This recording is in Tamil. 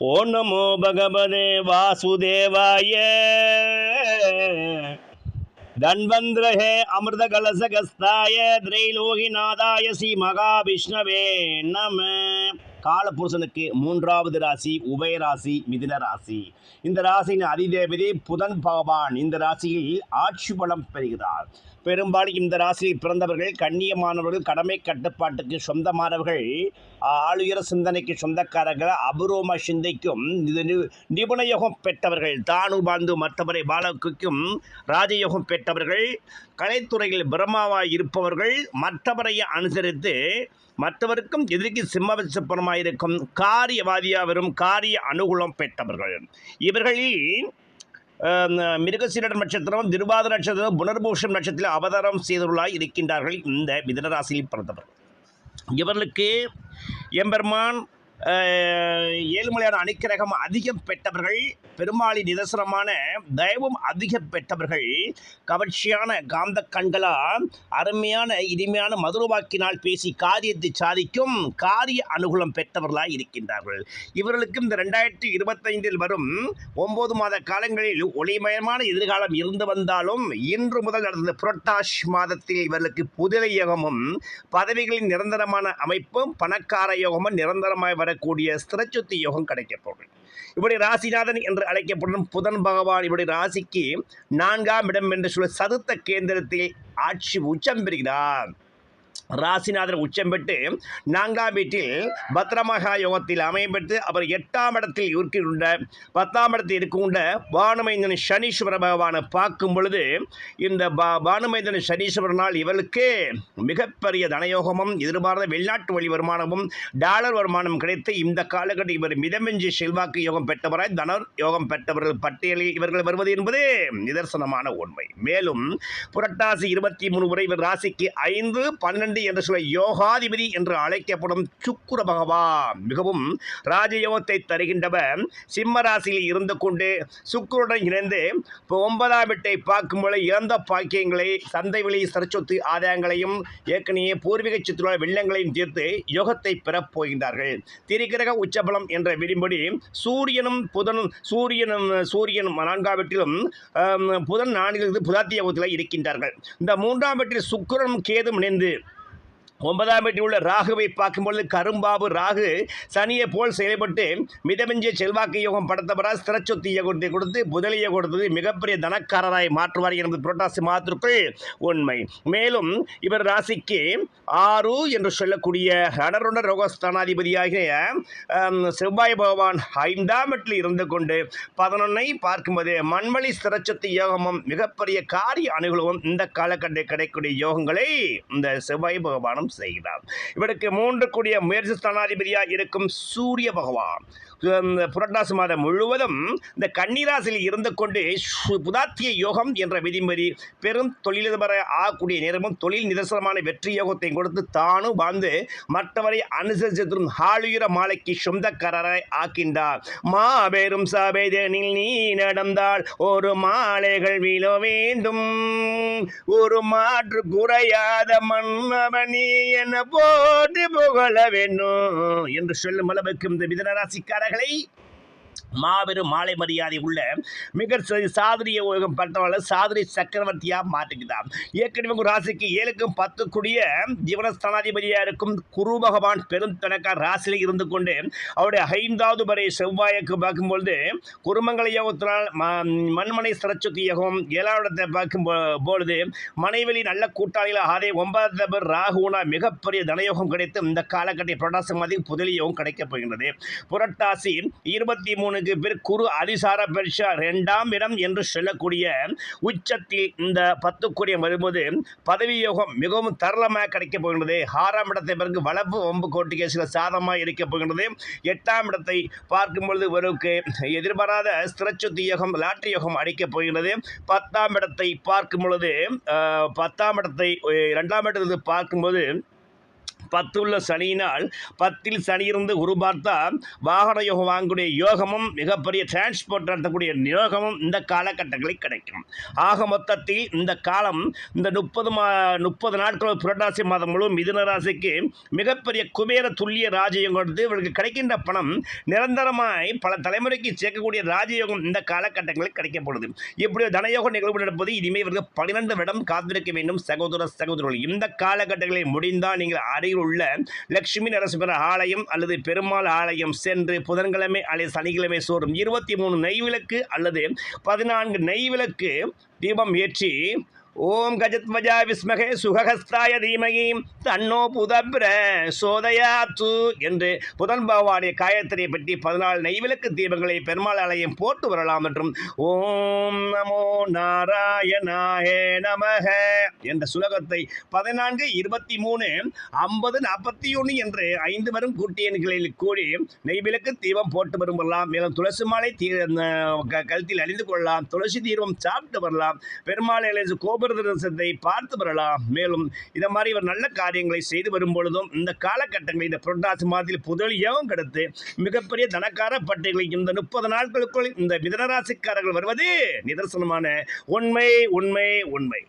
ஓ நமோ பகவதே வாசுதேவாய. தன்வந்திரஹே அமிர்த கலசகஸ்தாய திரைலோகிநாதாய ஸ்ரீ மகாவிஷ்ணவே நம. காலபுருஷனுக்கு மூன்றாவது ராசி உபயராசி மிதின ராசி. இந்த ராசியின் அதிதேவதை புதன் பகவான். இந்த ராசியில் ஆட்சி பலம் பெறுகிறார். பெரும்பாலும் இந்த ராசியில் பிறந்தவர்கள் கண்ணியமானவர்கள் கடமை கட்டுப்பாட்டுக்கு சொந்தமானவர்கள் ஆளுயர சிந்தனைக்கு சொந்தக்காரர்கள் அபூர்வம சிந்தைக்கும் இது பெற்றவர்கள் தானு பாந்து மற்றவரை பாலக்குக்கும் ராஜயோகம் பெற்றவர்கள் கலைத்துறையில் பிரம்மாவாய் இருப்பவர்கள் மற்றவரை அனுசரித்து மற்றவருக்கும் எதிர்க்கு சிம்மவிசப்பனமாக காரியவாதியாக வரும் காரிய அனுகூலம் பெற்றவர்கள். இவர்களில் அஹ், மிருகசீரட நட்சத்திரம் திருவாத நட்சத்திரம் புனர்பூஷம் நட்சத்திரம் அவதாரம் செய்துள்ளாய் இருக்கின்றார்கள் இந்த மிதனராசியில் பிறந்தவர்கள். இவர்களுக்கு எம்பெருமான் ஏழுமலையான அணிக்கிரகம் அதிகம் பெற்றவர்கள் பெருமாளி நிதர்சனமான தெய்வம் அதிகம் பெற்றவர்கள் கவர்ச்சியான காந்த கண்களால் அருமையான இனிமையான மதுரவாக்கினால் பேசி காரியத்தை சாதிக்கும் காரிய அனுகூலம் பெற்றவர்களாக இருக்கின்றார்கள். இவர்களுக்கு இந்த ரெண்டாயிரத்தி இருபத்தைந்தில் வரும் ஒன்பது மாத காலங்களில் ஒளிமயமான எதிர்காலம் இருந்து வந்தாலும் இன்று முதல் நடந்த புரட்டாஷ் மாதத்தில் இவர்களுக்கு புதிரை யோகமும் பதவிகளின் நிரந்தரமான அமைப்பும் பணக்கார யோகமும் நிரந்தரமாக வரக்கூடிய ஸ்திரச்சுத்தி யோகம் கிடைக்கப் போகிறது இவருடைய ராசிநாதன் என்று அழைக்கப்படும் புதன் பகவான் இவருடைய ராசிக்கு நான்காம் இடம் என்று சொல்ல சதுர்த்த கேந்திரத்தில் ஆட்சி உச்சம் பெறுகிறார். ராசிநாதன் உச்சம் பெற்று நான்காம் வீட்டில் பத்ரமகா யோகத்தில் அமையப்பெற்று அவர் எட்டாம் இடத்தில் இருக்கின்ற பத்தாம் இடத்தில் இருக்கின்ற பானுமைந்தன் சனீஸ்வர பகவானை பார்க்கும் பொழுது இந்த பா பானுமைந்தன் சனீஸ்வரனால் இவருக்கு மிகப்பெரிய தனயோகமும் எதிர்பார்த்த வெளிநாட்டு வழி வருமானமும் டாலர் வருமானம் கிடைத்து இந்த காலகட்டம் இவர் மிதமெஞ்சி செல்வாக்கு யோகம் பெற்றவராய் தனர் யோகம் பெற்றவர்கள் பட்டியலில் இவர்கள் வருவது என்பது நிதர்சனமான உண்மை. மேலும் புரட்டாசி இருபத்தி மூணு முறை இவர் ராசிக்கு ஐந்து பன்னெண்டு என்று சொல்ல யோகாதிபதி என்று அழைக்கப்படும் சுக்குர பகவான். மிகவும் ராஜயோகத்தை தருகின்றவர். சிம்ம ராசியில் இருந்து கொண்டு சுக்குருடன் இணைந்து ஒன்பதாம் வீட்டை பார்க்கும்போது இறந்த பாக்கியங்களை சந்தை விலை சரச்சொத்து ஆதாயங்களையும் ஏற்கனவே பூர்வீக சுற்றுலா வெள்ளங்களையும் தீர்த்து யோகத்தை பெறப் போகின்றார்கள். திரிகிரக உச்சபலம் என்ற விதிப்படி சூரியனும் புதனும் சூரியனும் சூரியனும் நான்காம் வீட்டிலும் புதன் நான்கிலிருந்து புதாத்திய யோகத்தில் இருக்கின்றார்கள். இந்த மூன்றாம் வீட்டில் சுக்கரனும் கேதும் இணைந்து ஒன்பதாம் வீட்டில் உள்ள ராகுவை பார்க்கும்பொழுது கரும்பாபு ராகு சனியை போல் செயல்பட்டு மிதமிஞ்சிய செல்வாக்கு யோகம் படுத்தவரால் ஸ்திரச்சொத்து யோகத்தை கொடுத்து புதலியை கொடுத்தது மிகப்பெரிய தனக்காரராய் மாற்றுவார் என்பது புரட்டாசி மாதத்திற்குள் உண்மை. மேலும் இவர் ராசிக்கு ஆறு என்று சொல்லக்கூடிய அடருண ரோகஸ்தானாதிபதியாகிய செவ்வாய் பகவான் ஐந்தாம் வீட்டில் இருந்து கொண்டு பதினொன்னை பார்க்கும்போது மண்வழி ஸ்திரச்சொத்து யோகமும் மிகப்பெரிய காரிய அனுகூலமும் இந்த காலகட்டத்தில் கிடைக்கக்கூடிய யோகங்களை இந்த செவ்வாய் பகவானும் செய்கிறார் இவருக்கு மூன்று கூடிய முயற்சி ஸ்தானாதிபதியாக இருக்கும் சூரிய பகவான். இந்த புரட்டாசி மாதம் முழுவதும் இந்த கன்னிராசியில் இருந்து கொண்டு சு- புதாத்திய யோகம் என்ற விதிமுறை பெரும் தொழிலதிபர ஆகக்கூடிய நேரமும் தொழில் நிதர்சனமான வெற்றி யோகத்தை கொடுத்து தானும் வாழ்ந்து மற்றவரை அனுசரித்தும் ஹாலுயிர மாலைக்கு சொந்தக்காரரை ஆக்கின்றார். மாபெரும் சபைதனில் நீ நடந்தால் ஒரு மாலைகள் விழ வேண்டும். ஒரு மாற்று குறையாத மன்னவனி என போட்டு புகழ வேண்டும். என்று சொல்லும் அளவுக்கு இந்த மிதனராசிக்காரர்களை மாபெரும் மாலை மரியாதை உள்ள மிக சி- உலகம் பட்டவர்கள் சாதிரி சக்கரவர்த்தியாக மாற்றுகிறார். ஏற்கனவே உங்கள் ராசிக்கு ஏழுக்கும் பத்து கூடிய ஜீவனஸ்தானாதிபதியாக இருக்கும் குரு பகவான் பெரும் தனக்கார் ராசியில் இருந்து கொண்டு அவருடைய ஐந்தாவது வரை செவ்வாய்க்கு பார்க்கும்பொழுது குருமங்கல யோகத்தினால் ம- மண்மனை சிறச்சுக்கு யோகம் ஏழாம் இடத்தை பார்க்கும் பொழுது மனைவெளி நல்ல கூட்டாளிகள் ஆதே ஒன்பதாவது பேர் ராகுனா மிகப்பெரிய தனயோகம் கிடைத்து இந்த காலகட்ட புரட்டாசி மாதிரி புதலியோகம் கிடைக்கப் போகின்றது. புரட்டாசி இருபத்தி மூணு மூணுக்கு பேர் குரு அதிசார பெருஷா ரெண்டாம் இடம் என்று சொல்லக்கூடிய உச்சத்தில் இந்த பத்துக்குரிய வரும்போது பதவி யோகம் மிகவும் தரளமாக கிடைக்கப் போகின்றது. ஆறாம் இடத்தை பிறகு வளர்ப்பு வம்பு கோட்டு சில சாதமாக இருக்கப் போகின்றது. எட்டாம் இடத்தை பார்க்கும் பொழுது ஒருவருக்கு எதிர்பாராத ஸ்திரச்சுத்தி யோகம் லாட்டரி யோகம் அடிக்கப் போகின்றது. பத்தாம் இடத்தை பார்க்கும் பொழுது பத்தாம் இடத்தை இரண்டாம் இடத்தை பார்க்கும்போது பத்துள்ள சனியினால் பத்தில் சனி இருந்து குரு பார்த்தா வாகன யோகம் வாங்கக்கூடிய யோகமும் மிகப்பெரிய டிரான்ஸ்போர்ட் நடத்தக்கூடிய யோகமும் இந்த காலகட்டங்களில் கிடைக்கும். ஆக மொத்தத்தில் இந்த காலம் இந்த முப்பது மா முப்பது நாட்கள் புரட்டாசி மாதம் முழு மிதுன ராசிக்கு மிகப்பெரிய குபேர துல்லிய ராஜயோகம் கொடுத்து இவர்களுக்கு கிடைக்கின்ற பணம் நிரந்தரமாய் பல தலைமுறைக்கு சேர்க்கக்கூடிய ராஜயோகம் இந்த காலகட்டங்களில் கிடைக்கப்படுது இப்படி தனயோக நிகழ்வு நடப்பது இனிமேல் இவர்கள் பன்னிரண்டு விடம் காத்திருக்க வேண்டும். சகோதர சகோதரர்கள் இந்த காலகட்டங்களில் முடிந்தால் நீங்கள் அறிவு அருகில் உள்ள லட்சுமி நரசிம்மர் ஆலயம் அல்லது பெருமாள் ஆலயம் சென்று புதன்கிழமை அல்லது சனிக்கிழமை சோறும் இருபத்தி மூணு நெய்விளக்கு அல்லது பதினான்கு நெய்விளக்கு தீபம் ஏற்றி ஓம் கஜத்வஜா விஸ்மகே சுகஹஸ்தாய தீமகீம் தன்னோ புதப்ர சோதயாத்து என்று புதன் பகவானுடைய காயத்திரியை பற்றி பதினாலு நெய்விளக்கு தீபங்களை பெருமாள் ஆலயம் போட்டு வரலாம் என்றும் ஓம் நமோ நாராயணாயே நமக என்ற சுலகத்தை பதினான்கு இருபத்தி மூணு ஐம்பது நாற்பத்தி ஒன்று என்று ஐந்து வரும் கூட்டி எண்களில் கூடி நெய்விளக்கு தீபம் போட்டு வரும் வரலாம். மேலும் துளசி மாலை தீ க- கழுத்தில் அணிந்து கொள்ளலாம். துளசி தீபம் சாப்பிட்டு வரலாம். பெருமாள் இளைய கோபுர பார்த்து வரலாம். மேலும் இதை மாதிரி இவர் நல்ல காரியங்களை செய்து வரும் பொழுதும் இந்த காலகட்டங்களில் இந்த புரட்டாசி மாதத்தில் புதலியாகவும் கிடைத்து மிகப்பெரிய தனக்கார பட்டைகளை இந்த முப்பது நாட்களுக்குள் இந்த மிதனராசிக்காரர்கள் வருவது. நிதர்சனமான உண்மை உண்மை உண்மை.